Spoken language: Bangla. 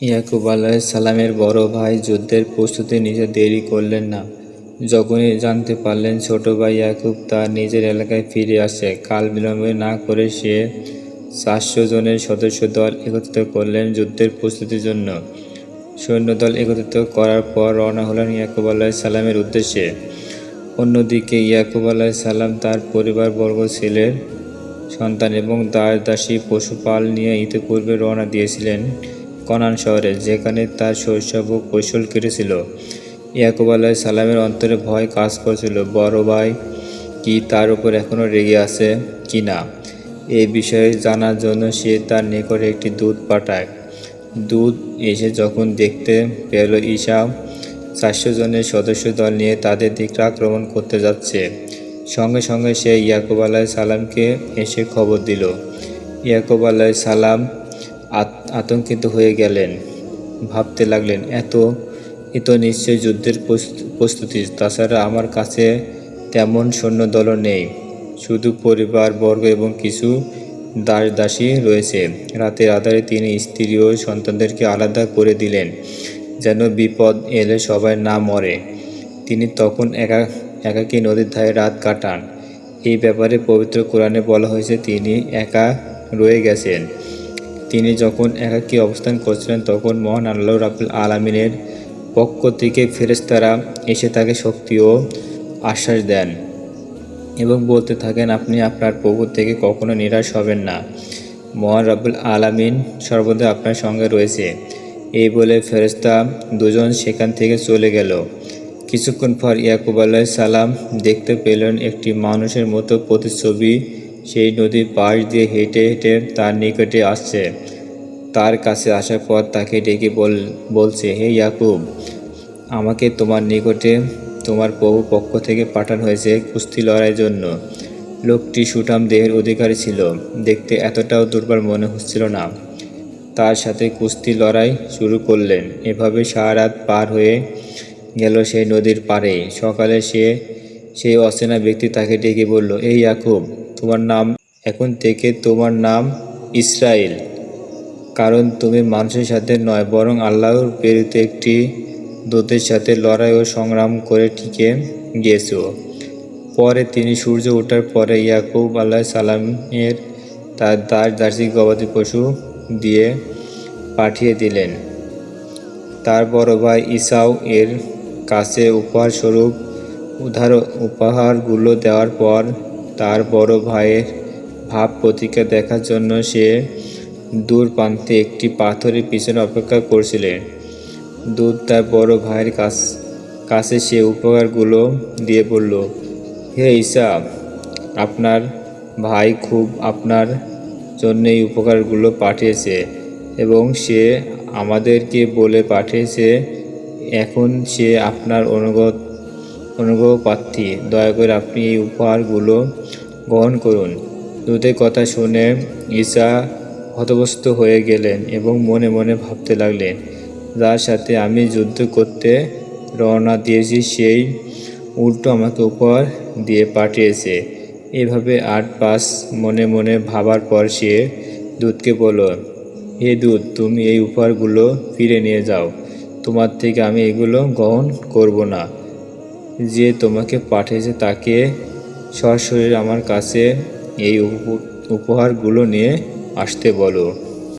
ইয়াকুব সালামের বড় ভাই যুদ্ধের প্রস্তুতি নিতে দেরি করলেন না। যখনই জানতে পারলেন ছোট ভাই ইয়াকুব তার নিজের এলাকায় ফিরে আসে, কাল বিলম্বে না করে সে চারশো জনের সদস্য দল একত্রিত করলেন যুদ্ধের প্রস্তুতির জন্য। সৈন্যদল একত্রিত করার পর রওনা হলেন ইয়াকুব সালামের উদ্দেশ্যে। অন্যদিকে ইয়াকুব সালাম তার পরিবারবর্গ, ছেলের সন্তান এবং দাস দাসী পশুপাল নিয়ে ইতিপূর্বে রওনা দিয়েছিলেন। কনান শহরে, যেখানে তার শৈশব ও কৈশল কেটেছিল। ইয়াকুব আলাহ সালামের অন্তরে ভয় কাজ করছিল, বড় ভাই কি তার উপর এখনও রেগে আছে কি না? এই বিষয়ে জানার জন্য সে তার নিকটে একটি দুধ পাঠায়। দুধ এসে যখন দেখতে পেল ঈশা, চারশো জনের সদস্য দল নিয়ে তাদের দিকে আক্রমণ করতে যাচ্ছে। সঙ্গে সঙ্গে সে ইয়াকুব আলাহ সালামকে এসে খবর দিল। ইয়াকুব আলাহ সালাম আতঙ্কিত হয়ে গেলেন। ভাবতে লাগলেন, এত এ তো নিশ্চয়ই যুদ্ধের প্রস্ত- প্রস্তুতি। তাছাড়া আমার কাছে তেমন সৈন্যদলও নেই। শুধু পরিবার, বর্গ এবং কিছু দাস দাসী রয়েছে। রাতের আধারে তিনি স্ত্রী ও সন্তানদেরকে আলাদা করে দিলেন, যেন বিপদ এলে সবাই না মরে। তিনি তখন একা, একাকী নদীর ধারে রাত কাটান। এই ব্যাপারে পবিত্র কোরআনে বলা হয়েছে, তিনি একা রয়ে গেছেন। তিনি যখন একাকী অবস্থান করছিলেন, তখন মহান আল্লাহ রাবুল আলমিনের পক্ষ থেকে ফেরেশতারা এসে তাকে শক্তি ও আশ্বাস দেন এবং বলতে থাকেন, আপনি আপনার প্রভু থেকে কখনো নিরাশ হবেন না। মহান রাব্বুল আলামিন সর্বদা আপনার সঙ্গে রয়েছে। এই বলে ফেরেশতা দুজন সেখান থেকে চলে গেল। কিছুক্ষণ পর ইয়াকুব আলাহ সালাম দেখতে পেলেন একটি মানুষের মতো প্রতিচ্ছবি সেই নদীর পাশ দিয়ে হেঁটে হেঁটে তার নিকটে আসছে। তার কাছে আসার পর তাকে ডেকে বল, বলছে, হে ইয়াকুব, আমাকে তোমার নিকটে তোমার প্রভু পক্ষ থেকে পাঠানো হয়েছে কুস্তি লড়াইয়ের জন্য। লোকটি সুঠাম দেহের অধিকারী ছিল। দেখতে এতটাও দুর্বল মনে হচ্ছিল না। তার সাথে কুস্তি লড়াই শুরু করলেন। এভাবে সারা রাত পার হয়ে গেল সেই নদীর পাড়ে। সকালে সে, সেই অচেনা ব্যক্তি তাকে ডেকে বলল, এই ইয়াকুব তোমার নাম, এখন থেকে তোমার নাম ইসরায়েল কারণ তুমি মানুষের সাথে নয়, বরং আল্লাহর প্রেরিত একটি দূতের সাথে লড়াই ও সংগ্রাম করে টিকে গিয়েছো। পরে তিনি সূর্য ওঠার পরে ইয়াকুব আল্লাহ সালামের তার দাস দাসী গবাদি পশু দিয়ে পাঠিয়ে দিলেন। তার বড় ভাই ইসাও এর কাছে উপহার স্বরূপ উধার, উপহারগুলো দেওয়ার পর তার বড় ভাইয়ের ভাব প্রতিক্রিয়া দেখার জন্য সে দূর প্রান্তে একটি পাথরের পিছনে অপেক্ষা করছিলেন দুধ তার বড় ভাইয়ের কাছ কাছে সে উপকারগুলো দিয়ে বলল, হে ঈসা, আপনার ভাই খুব আপনার জন্য এই উপকারগুলো পাঠিয়েছে এবং সে আমাদেরকে বলে পাঠিয়েছে, এখন সে আপনার অনুগত অনুগ্রহ প্রার্থী দয়া করে আপনি এই উপহারগুলো গ্রহণ করুন। দুধের কথা শুনে ঈশা হতবস্ত হয়ে গেলেন এবং মনে মনে ভাবতে লাগলেন, যার সাথে আমি যুদ্ধ করতে রওনা দিয়েছি, সেই উল্টো আমাকে উপহার দিয়ে পাঠিয়েছে। এভাবে আট পাঁচ মনে মনে ভাবার পর সে দুধকে বলল, হে দুধ তুমি এই উপহারগুলো ফিরে নিয়ে যাও। তোমার থেকে আমি এগুলো গ্রহণ করব না। যে তোমাকে পাঠিয়েছে তাকে সরাসরি আমার কাছে এই উপ- উপহারগুলো নিয়ে আসতে বলো।